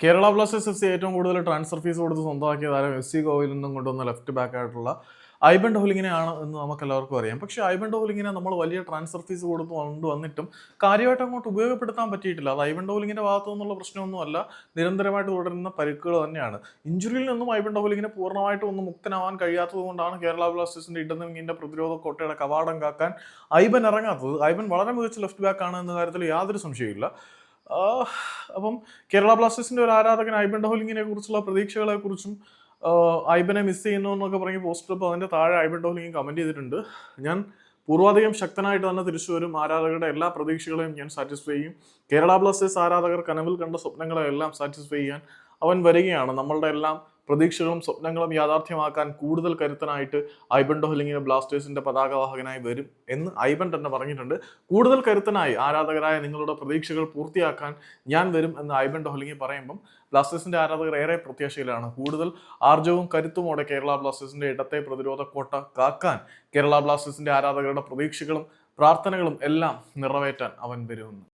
Kerala Blasters F C ഏറ്റവും കൂടുതൽ transfer fees കൊടുത്ത് സ്വന്തമാക്കിയ താരം എഫ് സി ഗോവയിൽ നിന്നും കൊണ്ടുവന്ന ലെഫ്റ്റ് ബാക്ക് ആയിട്ടുള്ള ഐബൻ ഡോഹ്ലിങ്ങിനെയാണ് എന്ന് നമുക്ക് എല്ലാവർക്കും അറിയാം. പക്ഷേ ഐബൻ ഡോഹ്ലിങ്ങിനെ നമ്മൾ വലിയ ട്രാൻസ്ഫർ ഫീസ് കൊടുത്ത് കൊണ്ടുവന്നിട്ടും കാര്യമായിട്ട് അങ്ങോട്ട് ഉപയോഗപ്പെടുത്താൻ പറ്റിയിട്ടില്ല. അത് ഐബൻ ഡോഹ്ലിങ്ങിന്റെ ഭാഗത്തു നിന്നുള്ള പ്രശ്നമൊന്നുമല്ല നിരന്തരമായിട്ട് തുടരുന്ന പരിക്കുകൾ തന്നെയാണ്. ഇഞ്ചുറിയിൽ നിന്നും ഐബൻ ഡോഹ്ലിങ്ങിനെ പൂർണമായിട്ടും ഒന്ന് മുക്തനാവാൻ കഴിയാത്തത് കൊണ്ടാണ് കേരള ബ്ലാസ്റ്റേഴ്സിന്റെ ഇടതുവിങ്ങിന്റെ പ്രതിരോധ കോട്ടയുടെ കവാടം കാക്കാൻ ഐബൻ ഇറങ്ങാത്തത്. ഐബൻ വളരെ മികച്ച ലെഫ്റ്റ് ബാക്ക് ആണ് എന്ന കാര്യത്തിൽ യാതൊരു സംശയമില്ല അപ്പം കേരള ബ്ലാസ്റ്റേഴ്സിന്റെ ഒരു ആരാധകൻ ഐബൻ ഡോലിങ്ങിനെ കുറിച്ചുള്ള പ്രതീക്ഷകളെ കുറിച്ചും ഐബനെ മിസ് ചെയ്യുന്നു എന്നൊക്കെ പറഞ്ഞ് പോസ്റ്റർ ഇപ്പോൾ അതിന്റെ താഴെ ഐബൻ ഡോഹലിങ് കമന്റ് ചെയ്തിട്ടുണ്ട്. ഞാൻ പൂർവാധികം ശക്തനായിട്ട് തന്നെ തിരിച്ചു വരും. ആരാധകരുടെ എല്ലാ പ്രതീക്ഷകളെയും ഞാൻ സാറ്റിസ്ഫൈ ചെയ്യും. കേരള ബ്ലാസ്റ്റേഴ്സ് ആരാധകർ കനവിൽ കണ്ട സ്വപ്നങ്ങളെ എല്ലാം സാറ്റിസ്ഫൈ ചെയ്യാൻ അവൻ വരികയാണ്. നമ്മളുടെ എല്ലാം പ്രതീക്ഷകളും സ്വപ്നങ്ങളും യാഥാർത്ഥ്യമാക്കാൻ കൂടുതൽ കരുത്തനായിട്ട് ഐബൻ ഡോഹലിങ്ങിന് ബ്ലാസ്റ്റേഴ്സിന്റെ പതാകവാഹകനായി വരും എന്ന് ഐബൻ തന്നെ പറഞ്ഞിട്ടുണ്ട്. കൂടുതൽ കരുത്തനായി ആരാധകരായ നിങ്ങളുടെ പ്രതീക്ഷകൾ പൂർത്തിയാക്കാൻ ഞാൻ വരും എന്ന് ഐബൻ ഡോഹലിങ്ങി പറയുമ്പം ബ്ലാസ്റ്റേഴ്സിന്റെ ആരാധകർ ഏറെ പ്രത്യാശയിലാണ്. കൂടുതൽ ആർജവും കരുത്തുമോടെ കേരള ബ്ലാസ്റ്റേഴ്സിന്റെ ഇടത്തെ പ്രതിരോധ കോട്ട കാക്കാൻ കേരള ബ്ലാസ്റ്റേഴ്സിന്റെ ആരാധകരുടെ പ്രതീക്ഷകളും പ്രാർത്ഥനകളും എല്ലാം നിറവേറ്റാൻ അവൻ വരുമെന്ന്.